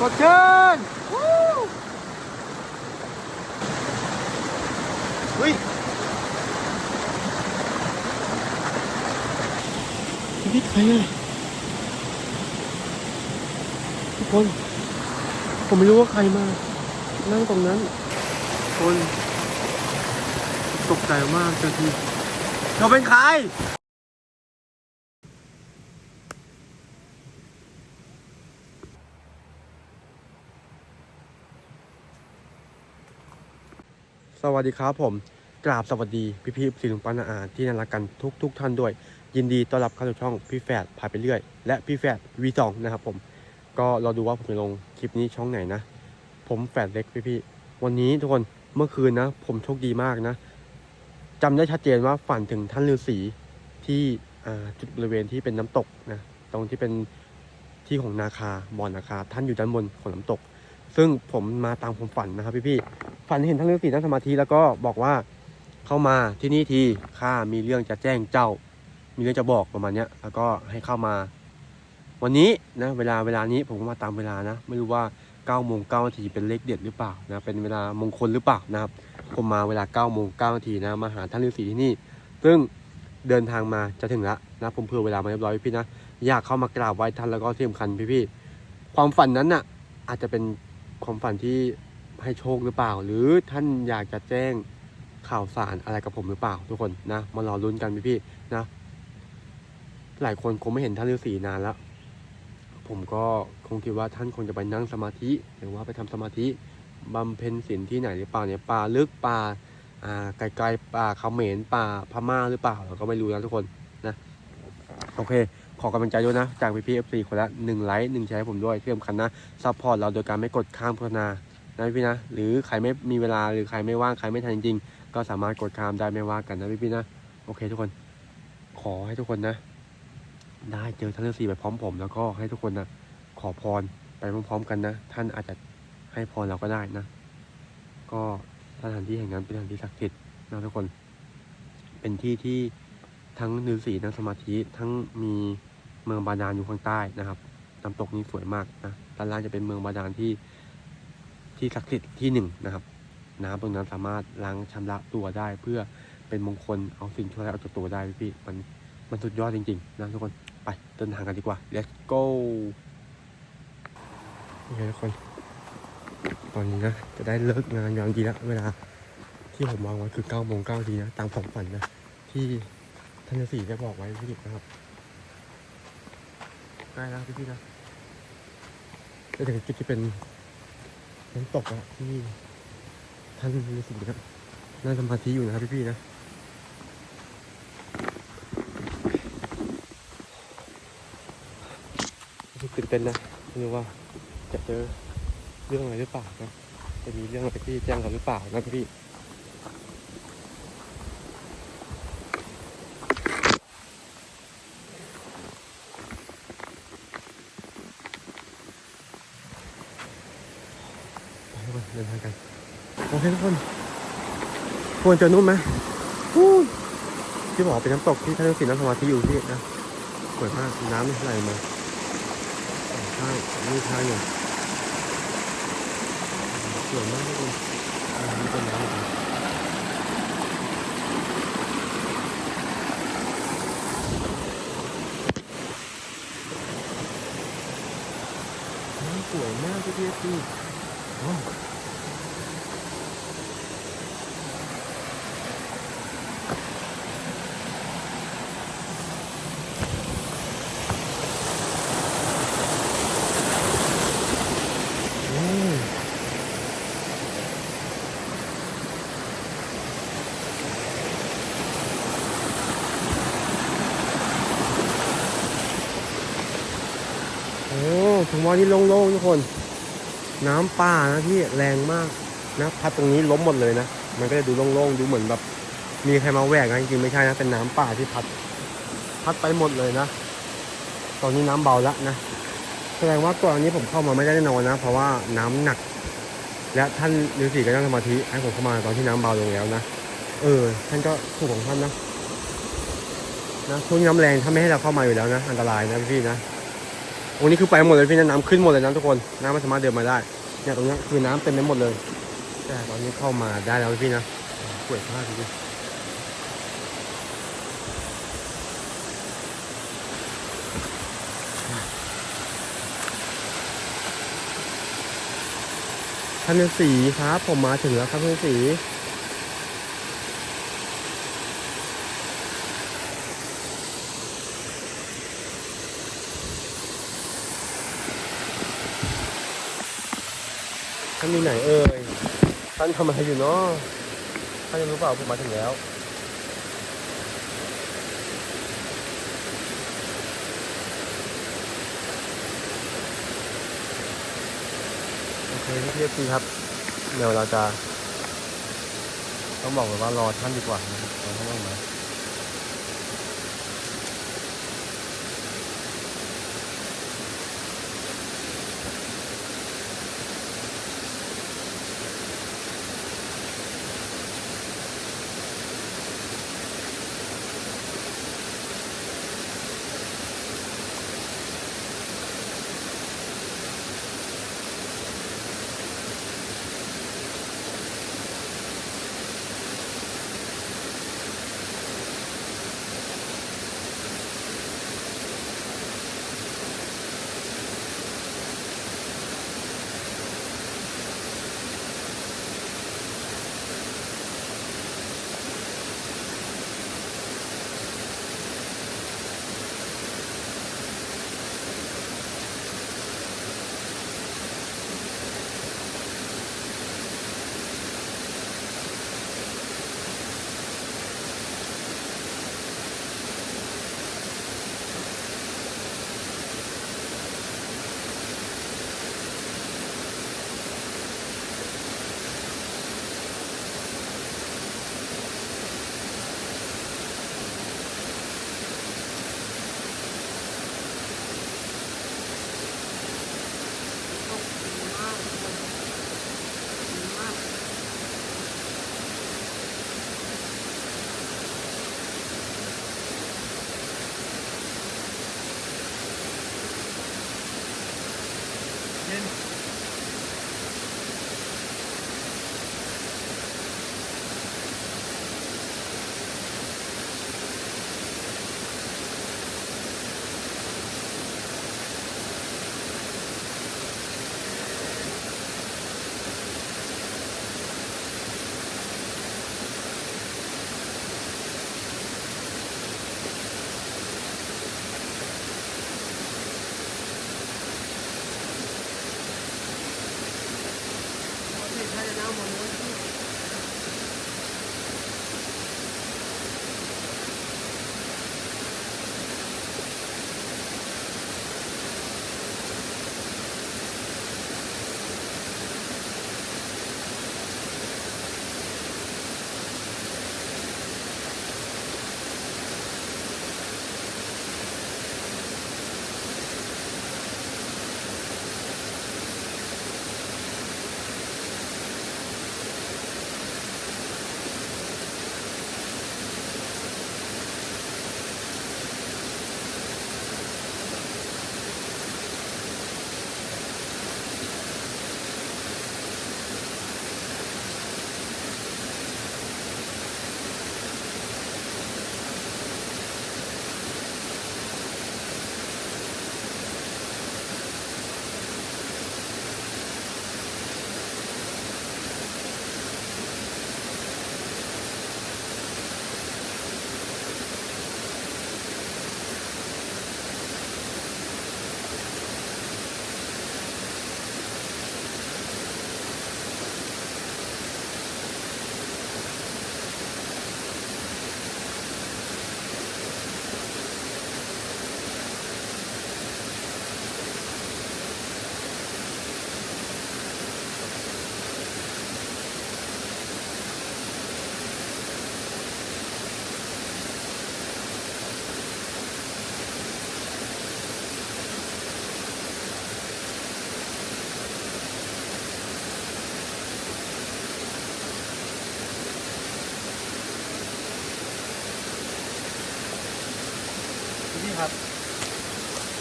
สดชื่นวู้ยนี่ใครอะทุกคน ผมไม่รู้ว่าใครมา นั่งตรงนั้น คน ตกใจมากจ้าที่เขาเป็นใคร สวัสดีครับผมกราบสวัสดีพี่พี่ๆสิลุงปันอาที่น่ารักกันทุกทุกๆท่านด้วย ยินดีต้อนรับเข้าสู่ช่องพี่แฝดพาไปเรื่อย และพี่แฝดวีสองนะครับผมก็รอดูว่าผมจะลงคลิปนี้ช่องไหนนะ ผมแฝดเล็กพี่พี่วันนี้ทุกคนเมื่อคืนนะ ผมโชคดีมากนะจำได้ชัดเจนว่าฝันถึงท่านฤาษีที่จุดบริเวณที่เป็นน้ำตกนะตรงที่เป็นที่ของนาคาบ่อนาคาท่านอยู่ด้านบนของน้ำตก ซึ่งผมมาตามความฝันนะครับพี่พี่ๆฝันเห็นท่านฤาษีนั่งสมาธิแล้วก็บอกว่าเข้ามาที่นี่ทีข้ามีเรื่องจะแจ้งเจ้า มีเรื่องจะบอกประมาณเนี้ยแล้วก็ให้เข้ามา วันนี้นะเวลาเวลานี้ผมก็มาตามเวลานะ ไม่รู้ว่า9ก้าโมงเก้านาทีเป็นเลขเด็ดหรือเปล่านะเป็นเวลามงคลหรือเปล่านะครับ ผมมาเวลา9ก้าโมงเก้านาทีนะมาหาท่านฤาษีที่นี่ ซึ่งเดินทางมาจะถึงแล้วนะผมเผื่อเวลามาเรียบร้อยพี่นะอยากเข้ามากราบไหว้ท่านแล้วก็ที่สำคัญพี่ๆความฝันนั้นน่ะอาจจะเป็น ความฝันที่ให้โชคหรือเปล่า หรือท่านอยากจะแจ้งข่าวสารอะไรกับผมหรือเปล่า ทุกคนนะมารอลุ้นกันพี่ๆนะ หลายคนคงไม่เห็นท่านฤาษีนานแล้วผมก็คงคิดว่าท่านคงจะไปนั่งสมาธิ หรือว่าไปทำสมาธิบำเพ็ญศีลที่ไหนหรือเปล่าเนี่ยป่าลึกป่าอ่าไกลๆป่าเขมรป่าพม่าหรือเปล่าเราก็ไม่รู้นะทุกคนนะโอเค ขอกำลังใจด้วยนะ จากพี่พีเอฟซีคนละหนึ่งไลค์หนึ่งแชร์ให้ผมด้วยที่สำคัญนะซัพพอร์ตเราโดยการไม่กดข้ามโฆษณานะพี่นะหรือใครไม่มีเวลาหรือใครไม่ว่างใครไม่ทันจริงๆ ก็สามารถกดข้ามได้ไม่ว่ากันนะพี่พี่นะโอเคทุกคน ขอให้ทุกคนนะ ได้เจอท่านฤาษีไปพร้อมผม แล้วก็ให้ทุกคนนะขอพรไปพร้อมๆกันนะ ท่านอาจจะให้พรเราก็ได้นะ ก็สถานที่แห่งนั้นเป็นสถานที่ศักดิ์สิทธิ์นะทุกคน เป็นที่ที่ทั้งฤาษีนั่งสมาธิทั้งมี เมืองบาดาลอยู่ข้างใต้นะครับน้ำตกนี้สวยมากนะด้านล่างจะเป็นเมืองบาดาลที่ที่ศักดิ์สิทธิ์ที่หนึ่งนะครับ น้ำตรงนั้นสามารถล้างชำระตัวได้ เพื่อเป็นมงคลเอาสิ่งชั่วร้ายออกจากตัวได้พี่มันมันสุดยอดจริงๆนะทุกคนไปเดินทางกันดีกว่า let's go โอเคทุกคน ตอนนี้นะ จะได้เลิกงานอย่างดีแล้วเวลาที่ผมวางไว้คือ9โมง9ทีนะตามความฝันนะ ที่ท่านฤาษีได้บอกไว้พี่ดิบนะครับ ใกล้แล้วพี่พี่ๆนะจะถึงจุดที่เป็นน้ำตกอะที่ท่านฤาษีนะนั่งสมาธิอยู่นะครับพี่พี่ๆนะสึกตื่นเต้นนะไม่รู้ว่าจะเจอเรื่องอะไรหรือเปล่านะจะมีเรื่องอะไรที่แจ้งกันหรือเปล่านะพี่ปทุกคนเดินทางกัน ทุกคน ควรจอนุ่มไหมที่บอกเป็นน้ำตกที่ท่านฤาษีนั่งสมาธิอยู่ที่นะสวยมากน้ำไหลมาใช่นี่ทางอยู่สวยมากเลยอันนี้เป็นน้ำน้ำสวยมากพี่พี่พี่ว้าวโอ้โอ้ถึง วันนี้โล่งๆทุกคน น้ำป่านะที่แรงมากนะพัดตรงนี้ล้มหมดเลยนะ มันก็จะดูโล่งๆดูเหมือนแบบ มีใครมาแหวกนะจริงๆไม่ใช่นะเป็นน้ำป่าที่พัด พัดไปหมดเลยนะ ตอนนี้น้ำเบาแล้วนะแสดงว่าก่อนอันนี้ผมเข้ามาไม่ได้แน่นอนนะ เพราะว่าน้ำหนัก และท่านฤาษีก็นั่งสมาธิให้ผมเข้ามาตอนที่น้ำเบาลงแล้วนะเออ ท่านก็ถูกของท่านนะนะช่วงน้ำแรงถ้าไม่ให้เราเข้ามาอยู่แล้วนะ อันตรายนะพี่นะ ตรงนี้คือไปหมดเลยพี่นะน้ำขึ้นหมดเลยนะทุกคนน้ำไม่สามารถเดินมาได้เนี่ยตรงนี้คือน้ำเต็มไปหมดเลย แต่ตอนนี้เข้ามาได้แล้วพี่นะสวยมากจริงท่านฤาษีครับ ผมมาถึงแล้วครับท่านฤาษีานมีไหนเอ่ยท่านทำอะไรอยู่เนาะท่านยังรู้เปล่าผมมาถึงแล้วโอเคพี่เอฟซีครับเดี๋ยวเราจะ ต้องบอกเลยว่ารอท่านดีกว่านะครับรอท่านลงมา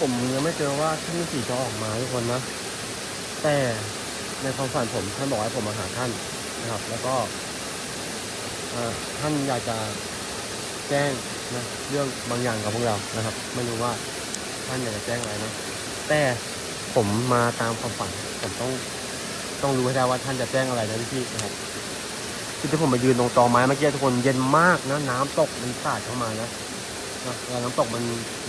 ผมยังไม่เจอว่าท่านฤาษีจะออกมาทุกคนนะ แต่ในความฝันผมท่านบอกให้ผมมาหาท่านนะครับ แล้วก็ท่านอยากจะแจ้งนะเรื่องบางอย่างกับพวกเรานะครับ ไม่รู้ว่าท่านอยากจะแจ้งอะไรนะ แต่ผมมาตามความฝันผมต้องต้องรู้ให้ได้ว่าท่านจะแจ้งอะไรนะพี่ๆนะครับที่ผมมายืนตรงตอไม้เมื่อกี้ทุกคนเย็นมากนะน้ำตกมันสาดเข้ามานะ นะเวลาน้ำตกมัน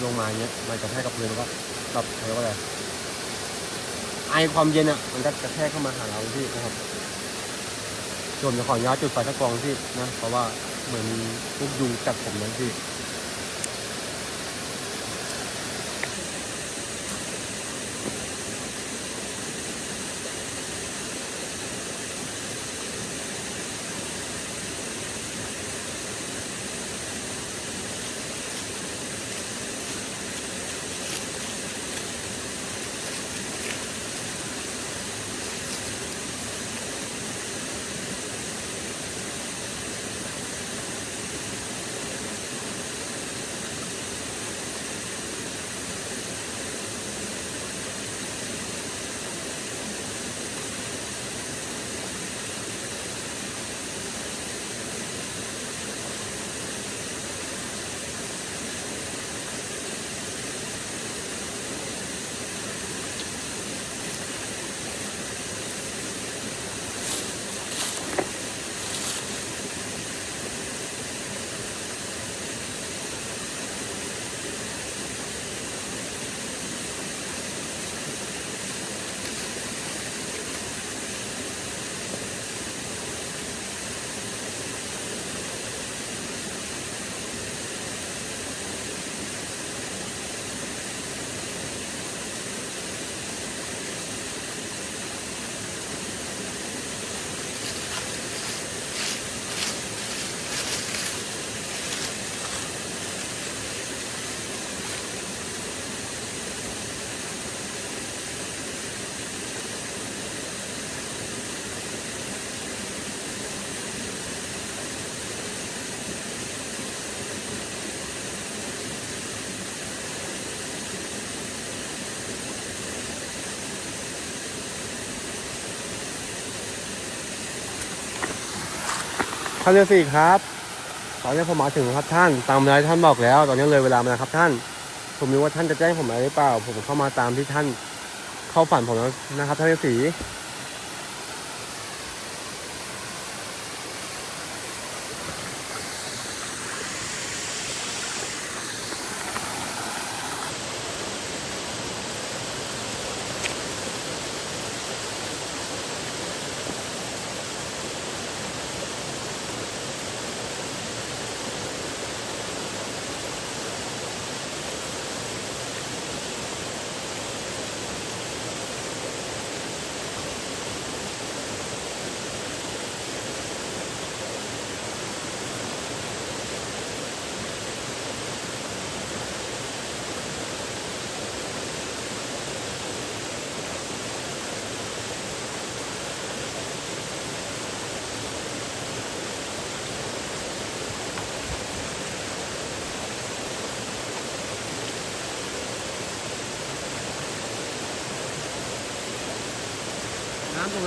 ลงมาเนี้ย มันกระแทกกับพื้นแล้วก็แบบเรียกว่าอะไรไอความเย็นอะ มันก็กระแทกเข้ามาหาเราที่นะครับรวมจะขออนุญาตจุดไฟตะกรองที่นะ เพราะว่าเหมือนพวกยุงกัดผมนั่นที่านฤาษีครับ ตอนนี้ผมมาถึงครับท่าน ตามเวลาที่ท่านบอกแล้ว ตอนนี้เลยเวลามาแล้วครับท่าน ผมรู้ว่าท่านจะแจ้งผมอะไรหรือเปล่า ผมเข้ามาตามที่ท่านเข้าฝันผมแล้วนะครับ ท่านฤาษีน้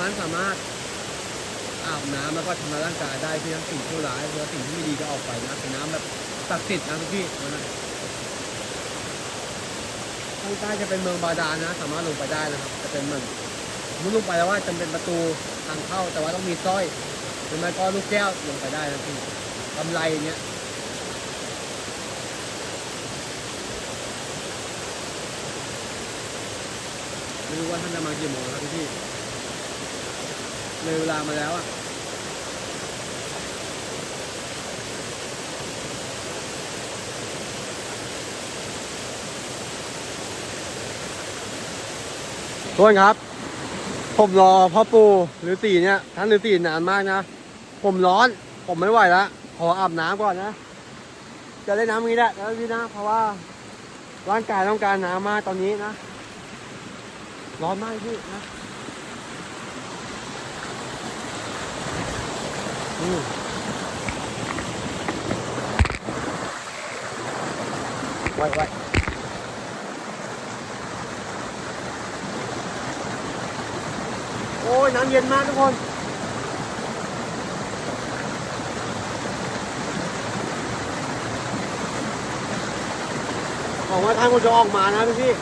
นั้นสามารถอาบน้ำแล้วก็ทำลายร่างกายได้ที่ทั้งสิ่งชั่วร้ายหรือว่าสิ่งที่ไม่ดีจะออกไปนะเป็นน้ำแบบศักดิ์สิทธิ์นะทุกพี่นะข้างใต้จะเป็นเมืองบาดาลนะ สามารถลงไปได้นะครับ จะเป็นเหมือนมุดลงไปแล้วว่าจะเป็นประตูทางเข้าแต่ว่าต้องมีสร้อยหรือไม่ก็ลูกแก้วลงไปได้นะพี่กำไรเงี้ยไม่รู้ว่าท่านจะมากี่โมงครับพี่ เลยเวลามาแล้วอะทุกคนครับ ผมรอพ่อปู่ฤาษีเนี่ยท่านฤาษีนานมากนะ ผมร้อน ผมไม่ไหวแล้วขออาบน้ำก่อนนะ จะเล่นน้ำนี้แหละแล้วพี่นะ เพราะว่าร่างกายต้องการน้ำมากตอนนี้นะ ร้อนมากพี่นะ ไว้ไว้โอ้ย น้ำเย็นมากทุกคนขอกว่าทางคุณจะออกมานะพี่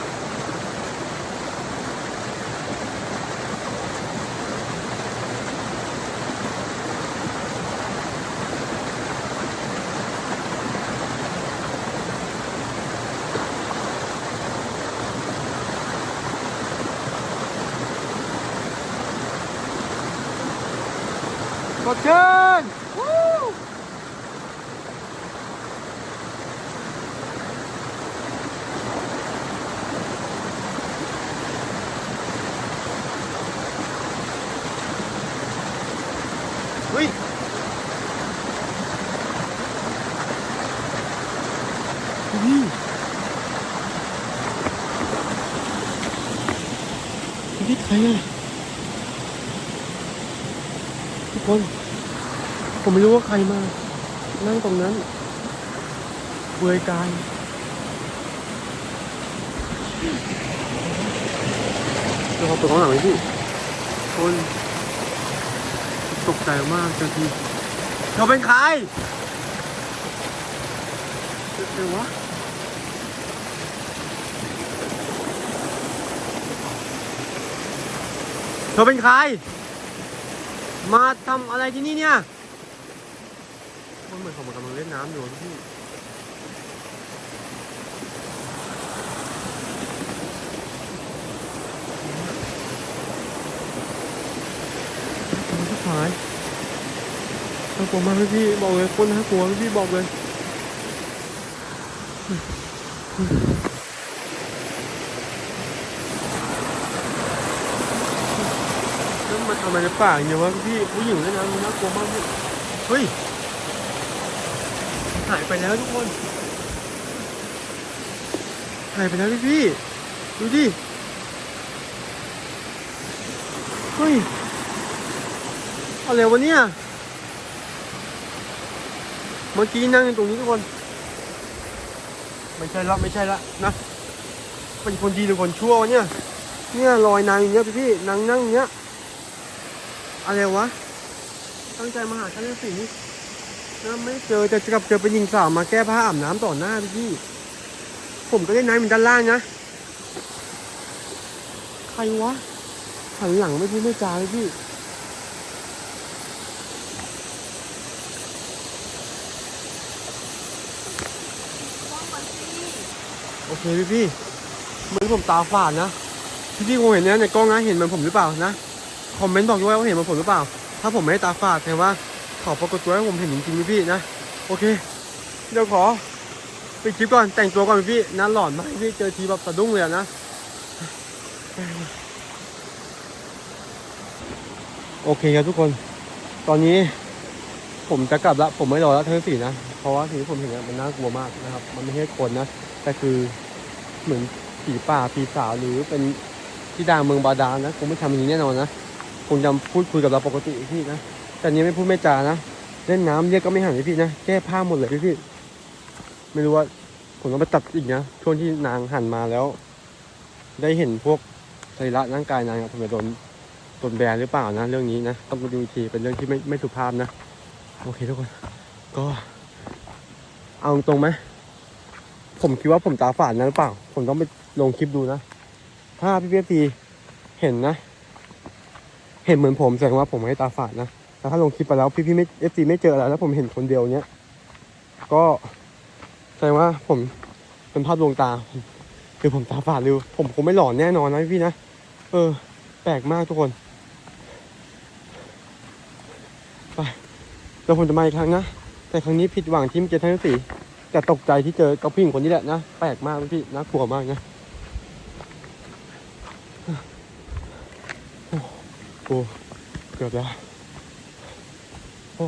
นี่นี่ใครอะทุกคน ผมไม่รู้ว่าใครมา นั่งตรงนั้นเปลือยกายเดี๋ยวเขาเปิดข้างหลังเลยพี่คนตกใจมากเจอทีเขาเป็นใครเจอวะ เธอเป็นใคร มาทำอะไรที่นี่เนี่ยมันเหมือนเขามากำลังเล่นน้ำอยู่พี่มันที่ายน่ากลัวมากพี่บอกเลยคนน่ากลัวพี่บอกเลย แล้วมันทำอะไรในป่าอย่างเงี้ยวะพี่ผู้หญิงเล่นน้ำมันน่ากลัวมากพี่เฮ้ยหายไปแล้วทุกคนหายไปแล้วพี่พี่ดูดิเฮ้ยอะไรวะเนี่ยเมื่อกี้นั่งอยู่ตรงนี้ทุกคน ไม่ใช่ละไม่ใช่ละนะเป็นคนดีหรือคนชั่ววะเนี่ย เนี่ยลอยนางอย่างเงี้ยพี่พี่นางนั่งอย่างเงี้ย อะไรวะ ตั้งใจมาหาฉันเลยสินะไม่เจอแต่กลับเจอเป็นหญิงสาวมาแก้ผ้าอาบน้ำต่อหน้าพี่ ผมก็เล่นน้ำเหมือนด้านล่างนะ ใครวะหันหลังไม่พูดไม่จาเลยพี่โอเคพี่พี่เหมือนผมตาฝาดนะ พี่พี่คงเห็นนะในกล้องนะเห็นเหมือนผมหรือเปล่านะ คอมเมนต์บอกด้วยว่าเห็นมือนผมหรือเปล่า ถ้าผมไม่ได้ตาฝาดแสดงว่าขอปรากฏตัวให้ผมเห็นจริงๆพี่พี่นะ โอเค เดี๋ยวขอไปดคลิปก่อนแต่งตัวก่อนพี่นะหลอนมากพี่เจอทีแบบสะดุ้งเลยนะ โอเคครับทุกคน ตอนนี้ผมจะกลับละผมไม่รอแล้วทั้งสี่นะ เพราะว่าสิ่งที่ผมเห็นมันน่ากลัวมากนะครับ มันไม่ใช่คนนะ แต่คือเหมือนผีป่าผีสาวหรือเป็นที่ดาเมืองบาดาลนะคงไม่ทำอย่างนี้แน่นอนนะ งจะพูดคุยกับเราปกติพี่นะแต่นี้ไม่พูดไม่จานะเล่นน้ำเรียกก็ไม่หันเลยพี่นะแก้ผ้าหมดเลยพี่พี่ไม่รู้ว่าผมต้องไปตัดอีกนะช่วงที่นางหันมาแล้ว ได้เห็นพวกสรีระร่างกายนางอะผมจะโดนโดนแบนหรือเปล่านะ เรื่องนี้นะต้องดูอีทีเป็นเรื่องที่ไม่ไม่สุภาพนะโอเคทุกคน ก็ เอาตรงไหมผมคิดว่าผมตาฝาดนะหรือเปล่า ผมต้องไปลงคลิปดูนะ ถ้าพี่เพียทีเห็นนะ เห็นเหมือนผมแสดงว่าผมไม่ตาฝาดนะแต่ถ้าลงคลิปไปแล้วพี่พี่ไม่เอฟซีไม่เจออะไรแล้วผมเห็นคนเดียวเนี้ยก็แสดงว่าผมเป็นภาพลวงตาหรือผมตาฝาดหรือผมคงไม่หลอนแน่นอนนะพี่นะเออ แปลกมากทุกคนไปเดี๋ยวผมจะมาอีกครั้งนะแต่ครั้งนี้ผิดหวังที่ไม่เจอทั้งสี่แต่ตกใจที่เจอกับผู้หญิงคนนี้แหละนะแปลกมากพี่น่ากลัวมากนะ โอ้ โหเกือบแล้ว โอ้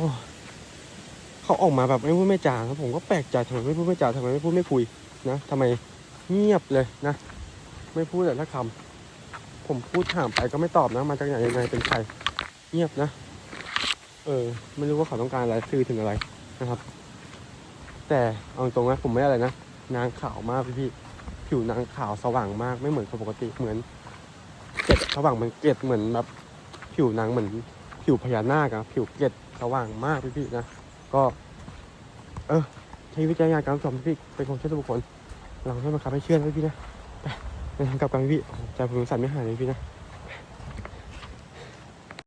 เขาออกมาแบบไม่พูดไม่จาครับผมก็แปลกใจทำไมไม่พูดไม่จาทำไมไม่พูดไม่คุยนะทำไมเงียบเลยนะ ไม่พูดแต่ละคำผมพูดถามไปก็ไม่ตอบนะ มาจากไหนยังไงเป็นใครเงียบนะ เออ ไม่รู้ว่าเขาต้องการอะไรสื่อถึงอะไรนะครับ แต่เอาตรงนะผมไม่อะไรนะนางขาวมากพี่พี่ผิวนางขาวสว่างมากไม่เหมือนคนปกติเหมือนเกล็ดสว่างมันเกล็ดเหมือนแบบ ผิวหนังเหมือนผิวพญานาคอะผิวเกล็ดสว่างมากพี่พี่ๆนะ ก็ เออใช้วิจารณญาณการสอบพี่เป็นของเชื่อส่วนบุคคลเราไม่บังคับให้เชื่อนะพี่พี่ๆนะไปไปทางกลับกันพี่ใจผมสั่นไม่หายเลยพี่นะ